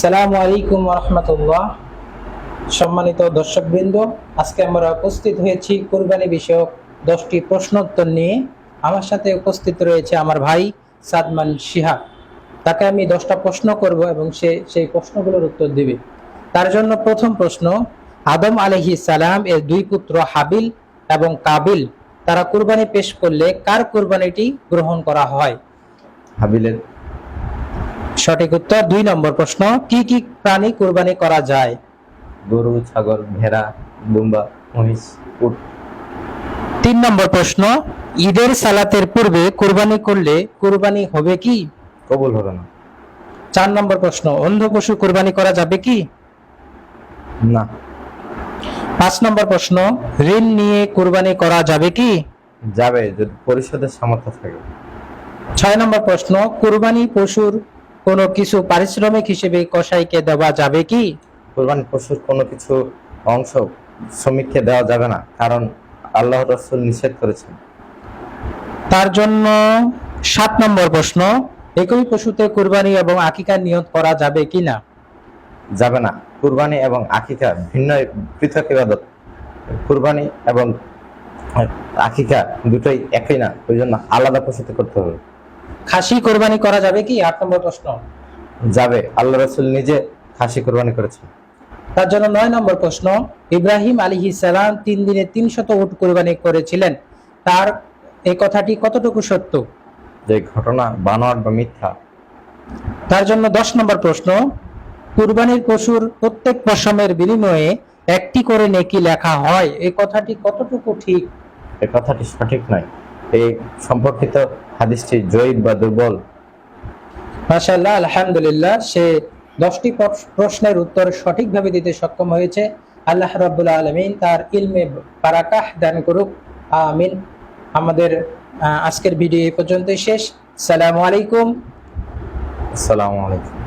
আসসালামু আলাইকুম রহমতুল্লাহ। সম্মানিত দর্শকবৃন্দ, আজকে আমরা উপস্থিত হয়েছি কোরবানি বিষয়ক দশটি প্রশ্নোত্তর নিয়ে। আমার সাথে উপস্থিত রয়েছে আমার ভাই সাদমান শিহাব। তাকে আমি দশটা প্রশ্ন করব এবং সে সেই প্রশ্নগুলোর উত্তর দিবে। তার জন্য প্রথম প্রশ্ন, আদম আলহি সালাম এর দুই পুত্র হাবিল এবং কাবিল, তারা কুরবানি পেশ করলে কার কুরবানিটি গ্রহণ করা হয়? হাবিলের সঠিক উত্তর দুই নম্বর প্রশ্ন কি কি প্রাণী কুরবানি করা যায়? গরু ছাগল ভেড়া দুম্বা মহিষ উট। তিন নম্বর প্রশ্ন ঈদের সালাতের পূর্বে কুরবানি করলে কুরবানি হবে কি? কবুল হবে না। চার নম্বর প্রশ্ন অন্ধ পশু কুরবানি করা যাবে কি? না। পাঁচ নম্বর প্রশ্ন ঋণ নিয়ে কোরবানি করা যাবে কি? যাবে যদি পরিশোধের সামর্থ্য থাকে। ছয় নম্বর প্রশ্ন কুরবানি পশুর কোনো কিছু পারিশ্রমিক হিসেবে কসাইকে দেওয়া যাবে কি? কোরবানি পশুর কোনো কিছু অংশ শ্রমিককে দেওয়া যাবে না কারণ আল্লাহ রসুল নিষেধ করেছেন। তার জন্য সাত নম্বর প্রশ্ন একই পশুতে কুরবানি এবং আকিকার নিয়ত করা যাবে কি না? যাবে না। কুরবানি এবং আকিকা ভিন্ন পৃথক ইবাদত। কুরবানি এবং আকিকা দুটোই একই না ওই জন্য আলাদা পশুতে করতে হবে। খাসি কোরবানি করা যাবে কি? আট নম্বর প্রশ্ন। যাবে। আল্লাহ রসুল নিজে খাসি কোরবানি করেছেন। তার জন্য নয় নম্বর প্রশ্ন ইব্রাহিম আলী সালাম তিন দিনে তিনশত উট কোরবানি করেছিলেন। তার এই কথাটি কতটুকু সত্য? যে ঘটনা বানোয়ার বা মিথ্যা। তার জন্য দশ নম্বর প্রশ্ন কুরবানির পশুর প্রত্যেক পশমের বিনিময়ে একটি করে নেকি লেখা হয়। এই কথাটি কতটুকু ঠিক? এ কথাটি সঠিক নয়। এই সম্পর্কিত হাদিসটি জয়ীব বা দুর্বল? মাশাআল্লাহ আলহামদুলিল্লাহ সে দশটি প্রশ্নের উত্তর সঠিকভাবে দিতে সক্ষম হয়েছে। আল্লাহ রাব্বুল আলমিন তার ইলমে বারাকাহ দান করুক। আমিন। আমাদের আজকের ভিডিও এই পর্যন্তই শেষ। সালামু আলাইকুম। আসসালামু আলাইকুম।